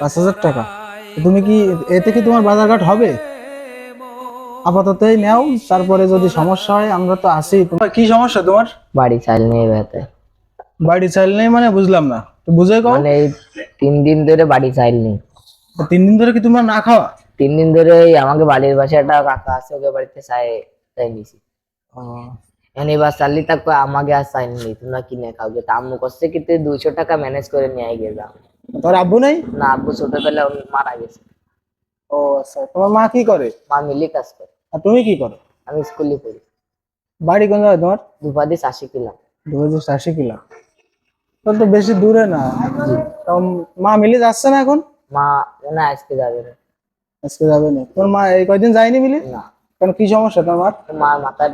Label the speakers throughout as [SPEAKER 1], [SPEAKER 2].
[SPEAKER 1] পাঁচ হাজার টাকা। তুমি কি এতে কি তোমার বাজারঘাট হবে? আপাততই নাও তারপরে যদি সমস্যা হয় আমরা তো আছি। তোমার কি সমস্যা তোমার?
[SPEAKER 2] বাড়ি চাল ব্যথা
[SPEAKER 1] বাড়ি চাইল নেই মানে বুঝলাম না। বুঝে কও।
[SPEAKER 2] মানে তিন দিন ধরে বাড়ি চাইল নেই।
[SPEAKER 1] তিন দিন ধরে কি তোমরা না খাওয়া?
[SPEAKER 2] তিন দিন ধরে আমাকে বাড়ির পাশে একটা কাকা আছে ওকে বাড়িতে চাই চাই নিছি এখন এবার চাললি তা কয় আমাকে আর চাই নেই তোমরা কিনে খাও। তা আম্মু করছে কি তুই দুইশো টাকা ম্যানেজ করে নিয়ে গেলাম
[SPEAKER 1] তোর আব্বু নেই?
[SPEAKER 2] না আব্বু ছোটবেলা উনি মারা গেছে।
[SPEAKER 1] ও আচ্ছা তোমার মা কি করে?
[SPEAKER 2] মা মিলি কাজ করে।
[SPEAKER 1] আর তুমি কি করো?
[SPEAKER 2] আমি স্কুলে পড়ি।
[SPEAKER 1] বাড়ি কোন জায়গায় তোমার?
[SPEAKER 2] দুপাদি চাষি কিলাম
[SPEAKER 1] দু হাজার আশি কিলো তোর তো বেশি দূরে না। মা মিলি যাচ্ছে না এখন?
[SPEAKER 2] মা হয় আজকে যাবে না।
[SPEAKER 1] আজকে যাবে না। তোর মা এই কয়দিন যায়নি মিলি?
[SPEAKER 2] না।
[SPEAKER 1] কারণ কি সমস্যা তোমার?
[SPEAKER 2] মার মাথায়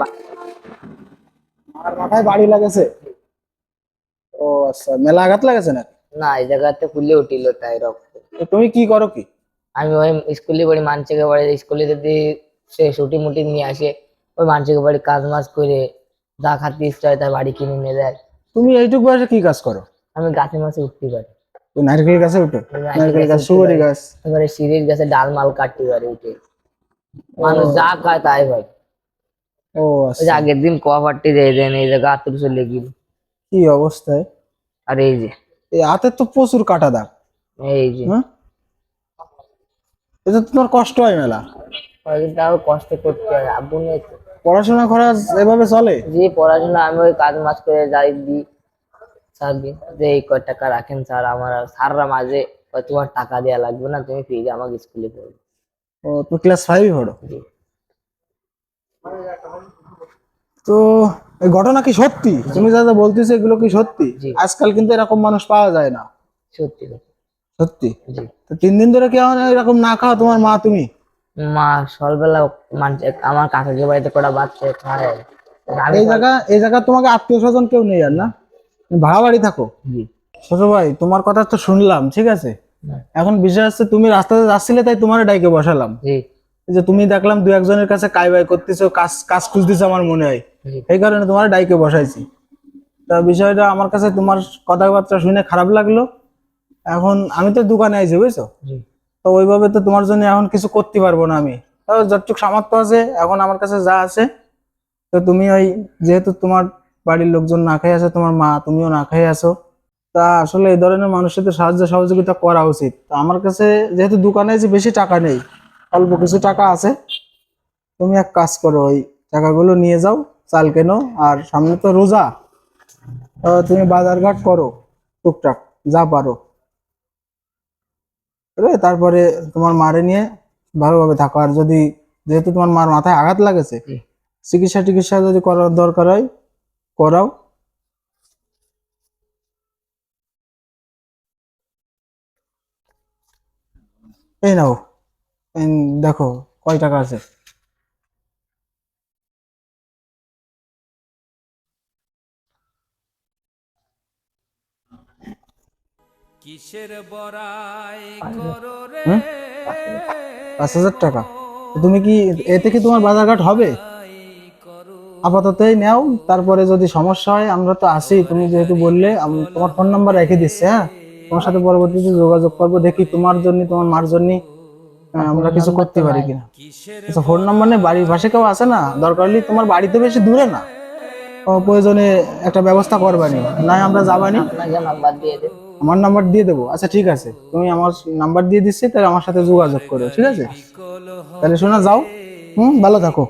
[SPEAKER 1] মার মাথায় বাড়ি লাগেছে ও আচ্ছা মেলা আঘাত লাগেছে না
[SPEAKER 2] না এই জায়গাতে ফুলে উঠিল তাই রক্ত।
[SPEAKER 1] তো তুমি কি করো কি?
[SPEAKER 2] আমি ওই স্কুলে বাড়ি মানসিকের বাড়ি স্কুলে যদি সে ছুটি মুটি নিয়ে আসে ওই মানসিকের বাড়ি কাজ মাজ করে যা খাতে ইচ্ছা হয় তার বাড়ি কিনে নিয়ে যায়।
[SPEAKER 1] তুমি এইটুকু বয়সে কি কাজ করো?
[SPEAKER 2] আমি গাছে মাছে উঠতে পারি।
[SPEAKER 1] তুমি নারকেল গাছে উঠো?
[SPEAKER 2] নারকেল
[SPEAKER 1] গাছ সুপারি গাছ।
[SPEAKER 2] এবারে সিঁড়ির গাছে ডাল মাল কাটতে পারি উঠে। মানুষ যা খায় তাই হয়।
[SPEAKER 1] ও আচ্ছা।
[SPEAKER 2] আগের দিন কোয়া পাট্টি দিয়ে দেন এই জায়গা গাতুর চলে গেল।
[SPEAKER 1] কি অবস্থায়?
[SPEAKER 2] আর এই যে
[SPEAKER 1] এই হাতে তো প্রচুর কাটা দাগ।
[SPEAKER 2] এই যে।
[SPEAKER 1] হ্যাঁ? এটা তো তোমার কষ্ট হয় মেলা।
[SPEAKER 2] তাও কষ্ট করতে হয় আব্বু নেই তো।
[SPEAKER 1] পড়াশোনা করা এভাবে চলে?
[SPEAKER 2] যে পড়াশোনা আমি ওই কাজ মাছ করে যাই দিই। স্যার দি যে এই কয় টাকা রাখেন স্যার আমার স্যাররা মাঝে কয় তোমার টাকা দেওয়া লাগবে না তুমি ফ্রি আমাকে স্কুলে পড়বে
[SPEAKER 1] ও তুমি ক্লাস ফাইভ পড়ো?
[SPEAKER 2] জি।
[SPEAKER 1] তো এই ঘটনা কি সত্যি? তুমি যা যা বলতেছো এগুলো কি সত্যি? আজকাল কিন্তু এরকম মানুষ পাওয়া যায় না।
[SPEAKER 2] সত্যি
[SPEAKER 1] সত্যি। তো তিন দিন ধরে কি এরকম না খাও তোমার মা তুমি?
[SPEAKER 2] মা সকালবেলা আমার কাকাকে বাড়িতে কটা বাচ্চা খায়
[SPEAKER 1] এই জায়গা এই জায়গা তোমাকে আত্মীয় স্বজন কেউ নেই আর না? ভাড়া বাড়ি থাকো। ছোট ভাই তোমার কথা তো শুনলাম ঠিক আছে? এখন বিষয় হচ্ছে তুমি রাস্তাতে যাচ্ছিলে তাই তোমার ডাইকে বসালাম। যে তুমি দেখলাম দু একজনের কাছে কাই বাই করতেছো কাজ কাজ খুঁজতেছো আমার মনে হয়। এই কারণে তোমার ডাইকে বসাইছি। তা বিষয়টা আমার কাছে তোমার কথাবার্তা শুনে খারাপ লাগল। এখন আমি তো দোকানে আইছি বুঝছ? তো ওইভাবে তো তোমার জন্য এখন কিছু করতে পারব না আমি। তো যতটুকু সামর্থ্য আছে এখন আমার কাছে যা আছে তো তুমি ওই যেহেতু তোমার বাড়ির লোকজন না খেয়ে আছে তোমার মা তুমিও না খেয়ে আছো তা আসলে এই ধরনের মানুষের তো সাহায্য সহযোগিতা করা উচিত। তো আমার কাছে যেহেতু দোকানে আছে বেশি টাকা নেই অল্প কিছু টাকা আছে। তুমি এক কাজ করো ওই টাকাগুলো নিয়ে যাও চাল কেনো আর সামনে তো রোজা। তুমি বাজারঘাট করো টুকটাক যা পারো। তারপরে তোমার মারে নিয়ে ভালোভাবে থাকো। আর যদি যেহেতু তোমার মার মাথায় আঘাত লাগেছে। চিকিৎসা টিকিৎসা যদি করার দরকার হয় করাও। এই নাও দেখো কয় টাকা আছে?
[SPEAKER 3] কিসের বড়াই করো রে
[SPEAKER 1] পাঁচ হাজার টাকা। তুমি কি এতে কি তোমার বাজারঘাট হবে? আপাততই নাও তারপরে যদি সমস্যা হয় আমরা তো আছি। তুমি যেহেতু বললে আমি তোমার ফোন নাম্বার রেখে দিচ্ছি হ্যাঁ? তোমার সাথে পরবর্তীতে যোগাযোগ করব দেখি তোমার জন্য তোমার মার জন্য আমরা কিছু করতে পারি কিনা। আচ্ছা ফোন নাম্বার নেই বাড়ির পাশে কেউ আছে না? দরকার হলে তোমার বাড়িতে বেশি দূরে না। প্রয়োজনে একটা ব্যবস্থা করবানি না আমরা যাবানি।
[SPEAKER 2] আপনাকে নাম্বার দিয়ে দেন
[SPEAKER 1] আমার নাম্বার দিয়ে দেবো। আচ্ছা ঠিক আছে। তুমি আমার নাম্বার দিয়ে দিচ্ছি, তাহলে আমার সাথে যোগাযোগ করো, ঠিক আছে? তাহলে শোনা, যাও। হুম, ভালো থাকো।